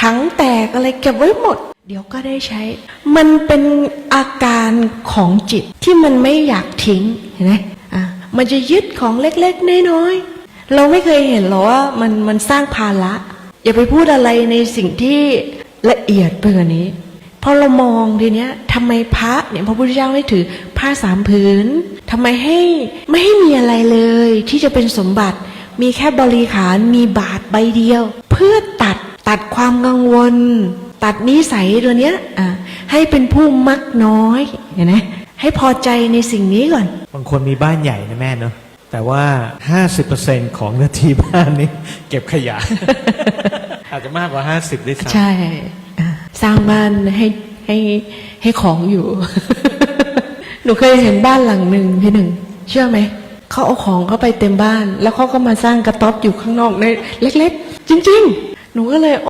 ถังแตกอะไรเก็บไว้หมด เดี๋ยวก็ได้ใช้ มันเป็นอาการของจิตที่มันไม่อยากทิ้งเห็นไหมอ่ามันจะยึดของเล็กๆน้อยๆเราไม่เคยเห็นหรอว่ามันมันสร้างภาระอย่าไปพูดอะไรในสิ่งที่ละเอียดไปกว่านี้พอเรามองทีเนี้ยทำไมพระเนี่ยพระพุทธเจ้าให้ถือผ้าสามผืนทำไมให้ไม่ให้มีอะไรเลย ที่จะเป็นสมบัติ มีแค่บริขารมีบาทใบเดียว เพื่อตัด ตัดความกังวล ตัดนิสัยตัวเนี้ยอะให้เป็นผู้มักน้อยเห็นไหมให้พอใจในสิ่งนี้ก่อน บางคนมีบ้านใหญ่นะแม่เนอะแต่ว่า 50%ของเนื้อที่บ้านนี้ เก็บขยะ อาจจะมากกว่า 50ด้วยซ้ำใช่อะสร้างบ้านให้ให้ให้ของอยู่ หนูเคยเห็นบ้านหลังหนึ่งพี่หนึ่ง เชื่อไหม เขาเอาของเข้าไปเต็มบ้าน แล้วเขาก็มาสร้างกระต๊อบอยู่ข้างนอกในเล็ก ๆ จริง ๆ หนูก็เลย